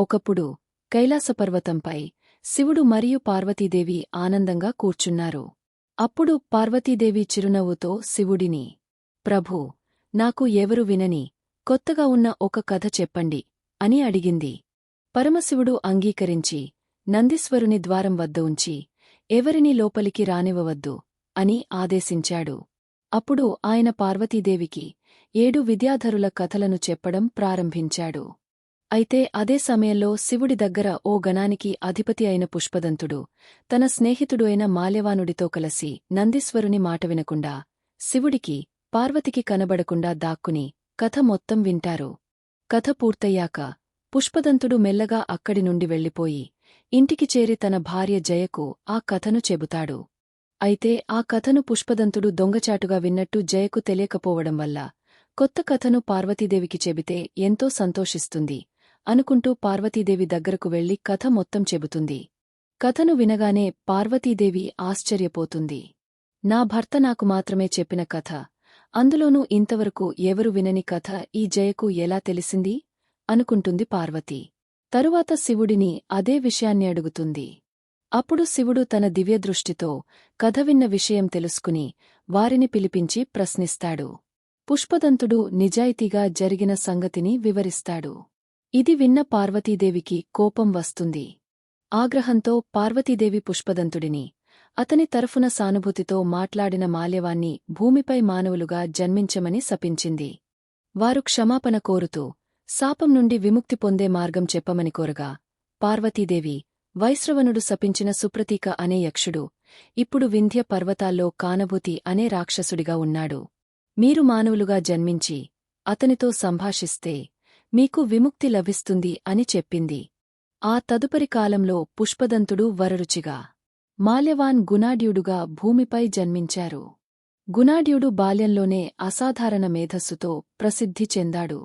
ఒకప్పుడు కైలాసపర్వతంపై శివుడు మరియు పార్వతీదేవి ఆనందంగా కూర్చున్నారు. అప్పుడు పార్వతీదేవి చిరునవ్వుతో శివుడిని ప్రభూ నాకు ఎవరు వినని కొత్తగా ఉన్న ఒక కథ చెప్పండి అని అడిగింది. పరమశివుడు అంగీకరించి నందీశ్వరుని ద్వారం వద్ద ఉంచి ఎవరిని లోపలికి రానివ్వవద్దు అని ఆదేశించాడు. అప్పుడు ఆయన పార్వతీదేవికి ఏడు విద్యాధరుల కథలను చెప్పడం ప్రారంభించాడు. అయితే అదే సమయంలో శివుడి దగ్గర ఓ గణానికి అధిపతి అయిన పుష్పదంతుడు తన స్నేహితుడు అయిన మాల్యవానుడితో కలసి నందీశ్వరుని మాట వినకుండా శివుడికి పార్వతికి కనబడకుండా దాక్కుని కథ మొత్తం వింటారు. కథ పూర్తయ్యాక పుష్పదంతుడు మెల్లగా అక్కడి నుండి వెళ్ళిపోయి ఇంటికి చేరి తన భార్య జయకు ఆ కథను చెబుతాడు. అయితే ఆ కథను పుష్పదంతుడు దొంగచాటుగా విన్నట్టు జయకు తెలియకపోవడం వల్ల కొత్త కథను పార్వతీదేవికి చెబితే ఎంతో సంతోషిస్తుంది. అనుకుంటూ పార్వతీదేవి దగ్గరకు వెళ్ళి కథ మొత్తం చెబుతుంది. కథను వినగానే పార్వతీదేవి ఆశ్చర్యపోతుంది. నా భర్త నాకు మాత్రమే చెప్పిన కథ. అందులోనూ ఇంతవరకు ఎవరు వినని కథ ఈ జయకు ఎలా తెలిసింది? అనుకుంటుంది పార్వతి. తరువాత శివుడిని అదే విషయాన్ని అడుగుతుంది. అప్పుడు శివుడు తన దివ్యదృష్టితో కథ విన్న విషయం తెలుసుకుని వారిని పిలిపించి ప్రశ్నిస్తాడు. పుష్పదంతుడు నిజాయితీగా జరిగిన సంగతిని వివరిస్తాడు. ఇది విన్న పార్వతీదేవికి కోపం వస్తుంది. ఆగ్రహంతో పార్వతీదేవి పుష్పదంతుడిని అతని తరఫున సానుభూతితో మాట్లాడిన మాల్యవాన్ని భూమిపై మానవులుగా జన్మించమని శపించింది. వారు క్షమాపణ కోరుతూ శాపం నుండి విముక్తి పొందే మార్గం చెప్పమని కోరగా పార్వతీదేవి వైశ్రవణుడు శపించిన సుప్రతీక అనే యక్షుడు ఇప్పుడు వింధ్య పర్వతాల్లో కానభూతి అనే రాక్షసుడిగా ఉన్నాడు. మీరు మానవులుగా జన్మించి అతనితో సంభాషిస్తే మీకు విముక్తి లభిస్తుంది అని చెప్పింది. ఆ తదుపరి కాలంలో పుష్పదంతుడు వరరుచిగా మాల్యవాన్ గుణాడ్యుడుగా భూమిపై జన్మించారు. గుణాడ్యుడు బాల్యంలోనే అసాధారణ మేధస్సుతో ప్రసిద్ధి చెందాడు.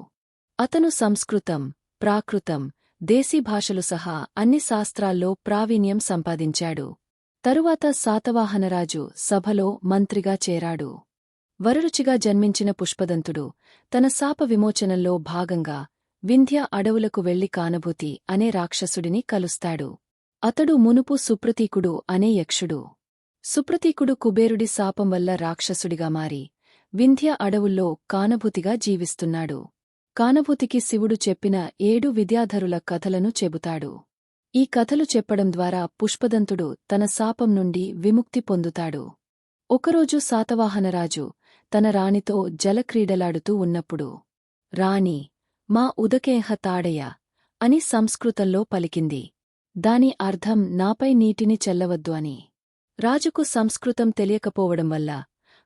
అతను సంస్కృతం ప్రాకృతం దేశీ భాషలు సహా అన్ని శాస్త్రాల్లో ప్రావీణ్యం సంపాదించాడు. తరువాత శాతవాహనరాజు సభలో మంత్రిగా చేరాడు. వరరుచిగా జన్మించిన పుష్పదంతుడు తన శాప విమోచనంలో భాగంగా వింధ్య అడవులకు వెళ్ళి కానభూతి అనే రాక్షసుడిని కలుస్తాడు. అతడు మునుపు సుప్రతీకుడు అనే యక్షుడు. సుప్రతీకుడు కుబేరుడి శాపం వల్ల రాక్షసుడిగా మారి వింధ్య అడవుల్లో కానభూతిగా జీవిస్తున్నాడు. కానభూతికి శివుడు చెప్పిన ఏడు విద్యాధరుల కథలను చెబుతాడు. ఈ కథలు చెప్పడం ద్వారా పుష్పదంతుడు తన శాపం నుండి విముక్తి పొందుతాడు. ఒకరోజు శాతవాహనరాజు తన రాణితో జలక్రీడలాడుతూ ఉన్నప్పుడు రాణి మా ఉదకేహ తాడయ అని సంస్కృతంలో పలికింది. దాని అర్థం నాపై నీటిని చెల్లవద్దు అని. రాజుకు సంస్కృతం తెలియకపోవడం వల్ల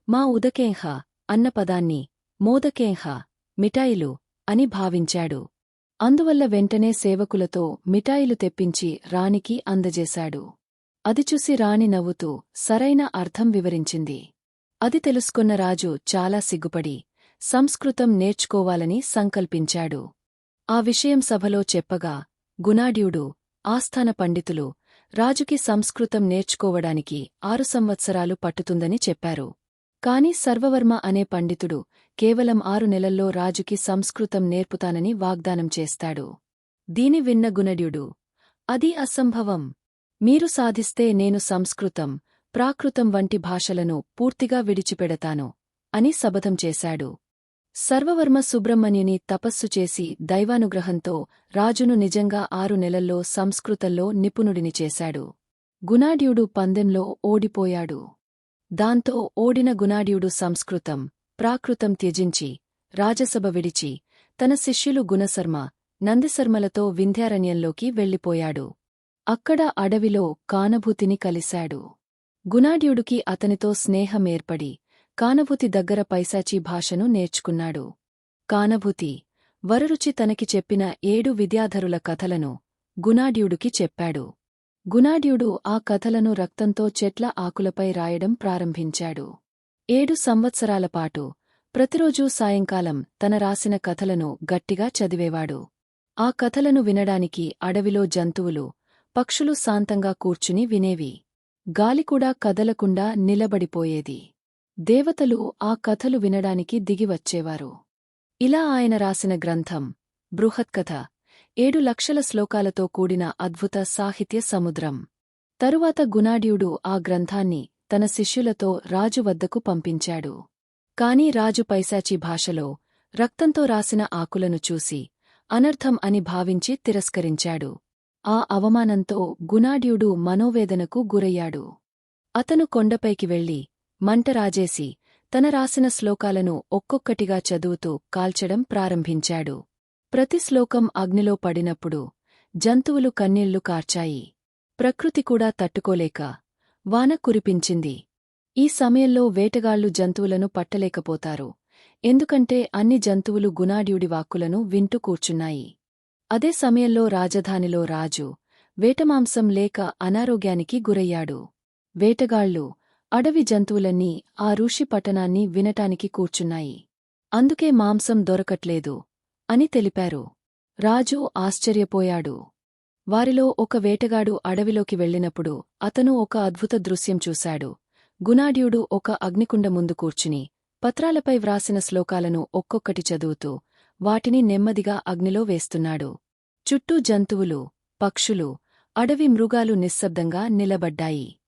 మా ఉదకేహ అన్న పదాన్ని మోదకేహ మిఠాయిలు అని భావించాడు. అందువల్ల వెంటనే సేవకులతో మిఠాయిలు తెప్పించి రాణికి అందజేశాడు. అది చూసి రాణి నవ్వుతూ సరైన అర్థం వివరించింది. అది తెలుసుకున్న రాజు చాలా సిగ్గుపడి సంస్కృతం నేర్చుకోవాలని సంకల్పించాడు. ఆ విషయం సభలో చెప్పగా గుణాడ్యుడు ఆస్థాన పండితులు రాజుకి సంస్కృతం నేర్చుకోవడానికి ఆరు సంవత్సరాలు పట్టుతుందని చెప్పారు. కాని సర్వవర్మ అనే పండితుడు కేవలం ఆరు నెలల్లో రాజుకి సంస్కృతం నేర్పుతానని వాగ్దానం చేస్తాడు. దీని విన్న గుణడ్యుడు అది అసంభవం. మీరు సాధిస్తే నేను సంస్కృతం ప్రాకృతం వంటి భాషలను పూర్తిగా విడిచిపెడతాను అని శపథం చేశాడు. సర్వవర్మ సుబ్రహ్మణ్యుని తపస్సు చేసి దైవానుగ్రహంతో రాజును నిజంగా ఆరు నెలల్లో సంస్కృతంలో నిపుణుడిని చేశాడు. గుణాడ్యుడు పందెంలో ఓడిపోయాడు. దాంతో ఓడిన గుణాడ్యుడు సంస్కృతం ప్రాకృతం త్యజించి రాజసభ విడిచి తన శిష్యులు గుణశర్మ నందిశర్మలతో వింధ్యారణ్యంలోకి వెళ్ళిపోయాడు. అక్కడ అడవిలో కానభూతిని కలిశాడు. గుణాడ్యుడికి అతనితో స్నేహమేర్పడి కానభూతి దగ్గర పైశాచీ భాషను నేర్చుకున్నాడు. కానభూతి వరరుచి తనకి చెప్పిన ఏడు విద్యాధరుల కథలను గుణాడ్యుడికి చెప్పాడు. గుణాడ్యుడు ఆ కథలను రక్తంతో చెట్ల ఆకులపై రాయడం ప్రారంభించాడు. ఏడు సంవత్సరాలపాటు ప్రతిరోజూ సాయంకాలం తన రాసిన కథలను గట్టిగా చదివేవాడు. ఆ కథలను వినడానికి అడవిలో జంతువులు పక్షులు శాంతంగా కూర్చుని వినేవి. గాలికూడా కదలకుండా నిలబడిపోయేది. దేవతలు ఆ కథలు వినడానికి దిగివచ్చేవారు ఇలా ఆయన రాసిన గ్రంథం బృహత్కథ ఏడు లక్షల శ్లోకాలతో కూడిన అద్భుత సాహిత్య సముద్రం. తరువాత గుణాడ్యుడు ఆ గ్రంథాన్ని తన శిష్యులతో రాజు వద్దకు పంపించాడు. కాని రాజు పైశాచి భాషలో రక్తంతో రాసిన ఆకులను చూసి అనర్థం అని భావించి తిరస్కరించాడు. ఆ అవమానంతో గుణాడ్యుడు మనోవేదనకు గురయ్యాడు. అతను కొండపైకి వెళ్ళి మంట రాజేసి తన రాసిన శ్లోకాలను ఒక్కొక్కటిగా చదువుతూ కాల్చడం ప్రారంభించాడు. ప్రతి శ్లోకం అగ్నిలో పడినప్పుడు జంతువులు కన్నీళ్ళు కార్చాయి. ప్రకృతి కూడా తట్టుకోలేక వాన కురిపించింది. ఈ సమయంలో వేటగాళ్ళు జంతువులను పట్టలేకపోతారు. ఎందుకంటే అన్ని జంతువులు గుణాడ్యుడి వాక్కులను వింటూ కూర్చున్నాయి. అదే సమయంలో రాజధానిలో రాజు వేటమాంసం లేక అనారోగ్యానికి గురయ్యాడు. వేటగాళ్ళు అడవి జంతువులన్నీ ఆ ఋషి పట్టణాన్ని వినటానికి కూర్చున్నాయి. అందుకే మాంసం దొరకట్లేదు అని తెలిపారు. రాజు ఆశ్చర్యపోయాడు. వారిలో ఒక వేటగాడు అడవిలోకి వెళ్ళినప్పుడు అతను ఒక అద్భుత దృశ్యం చూశాడు. గునాడ్యుడు ఒక అగ్నికుండ ముందు కూర్చుని పత్రాలపై వ్రాసిన శ్లోకాలను ఒక్కొక్కటి చదువుతూ వాటిని నెమ్మదిగా అగ్నిలో వేస్తున్నాడు. చుట్టూ జంతువులు పక్షులు అడవి మృగాలు నిశ్శబ్దంగా నిలబడ్డాయి.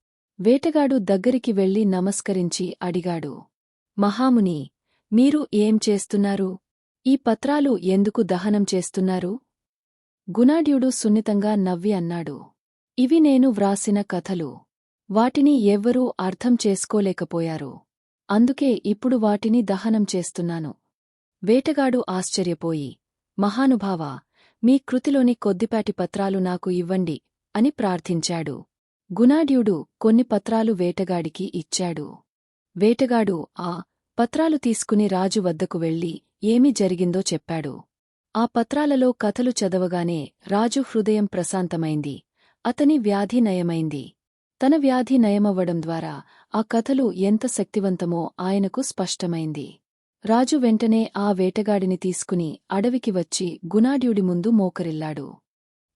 వేటగాడు దగ్గరికి వెళ్ళి నమస్కరించి అడిగాడు మహాముని మీరు ఏం చేస్తున్నారు? ఈ పత్రాలు ఎందుకు దహనం చేస్తున్నారు గుణాడ్యుడు సున్నితంగా నవ్వి అన్నాడు ఇవి నేను వ్రాసిన కథలు. వాటిని ఎవ్వరూ అర్థం చేసుకోలేకపోయారు. అందుకే ఇప్పుడు వాటిని దహనం చేస్తున్నాను వేటగాడు ఆశ్చర్యపోయి మహానుభావా మీ కృతిలోని కొద్దిపాటి పత్రాలు నాకు ఇవ్వండి అని ప్రార్థించాడు. గుణాడ్యుడు కొన్ని పత్రాలు వేటగాడికి ఇచ్చాడు. వేటగాడు ఆ పత్రాలు తీసుకుని రాజు వద్దకు వెళ్ళి ఏమి జరిగిందో చెప్పాడు. ఆ పత్రాలలో కథలు చదవగానే రాజు హృదయం ప్రశాంతమైంది. అతని వ్యాధి నయమైంది. తన వ్యాధి నయమవ్వడం ద్వారా ఆ కథలు ఎంత శక్తివంతమో ఆయనకు స్పష్టమైంది. రాజు వెంటనే ఆ వేటగాడిని తీసుకుని అడవికి వచ్చి గుణాడ్యుడి ముందు మోకరిల్లాడు.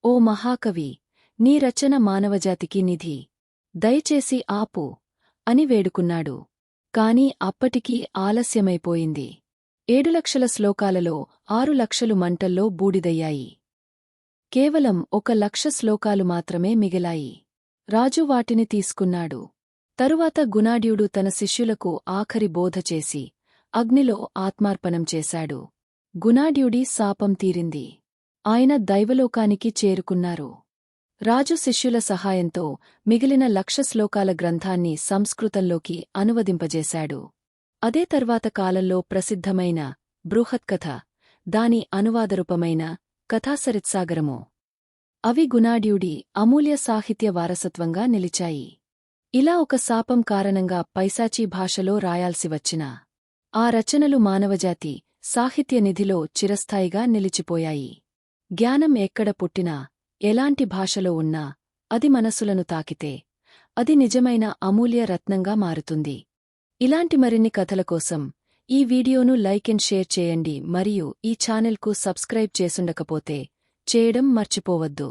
ఓ మహాకవి నీ రచన మానవజాతికి నిధి. దయచేసి ఆపు అని వేడుకున్నాడు. కాని అప్పటికీ ఆలస్యమైపోయింది. ఏడు లక్షల శ్లోకాలలో ఆరు లక్షలు మంటల్లో బూడిదయ్యాయి. కేవలం ఒక లక్ష శ్లోకాలు మాత్రమే మిగిలాయి. రాజు వాటిని తీసుకున్నాడు. తరువాత గుణాడ్యుడు తన శిష్యులకు ఆఖరి బోధ చేసి అగ్నిలో ఆత్మార్పణం చేశాడు. గుణాడ్యుడి శాపం తీరింది. ఆయన దైవలోకానికి చేరుకున్నారు. రాజు శిష్యుల సహాయంతో మిగిలిన లక్ష శ్లోకాల గ్రంథాన్ని సంస్కృతంలోకి అనువదింపజేశాడు. అదే తర్వాత కాలంలో ప్రసిద్ధమైన బృహత్కథ దాని అనువాదరూపమైన కథాసరిత్సాగరము. అవి గుణాడ్యుడి అమూల్య సాహిత్య వారసత్వంగా నిలిచాయి. ఇలా ఒక శాపం కారణంగా పైశాచీ భాషలో రాయాల్సి వచ్చిన ఆ రచనలు మానవజాతి సాహిత్య నిధిలో చిరస్థాయిగా నిలిచిపోయాయి. జ్ఞానం ఎక్కడ పుట్టినా ఎలాంటి భాషలో ఉన్నా అది మనసులను తాకితే అది నిజమైన అమూల్య రత్నంగా మారుతుంది. ఇలాంటి మరిన్ని కథల కోసం ఈ వీడియోను లైక్ అండ్ షేర్ చేయండి మరియు ఈ ఛానెల్కు సబ్స్క్రైబ్ చేసుండకపోతే చేయడం మర్చిపోవద్దు.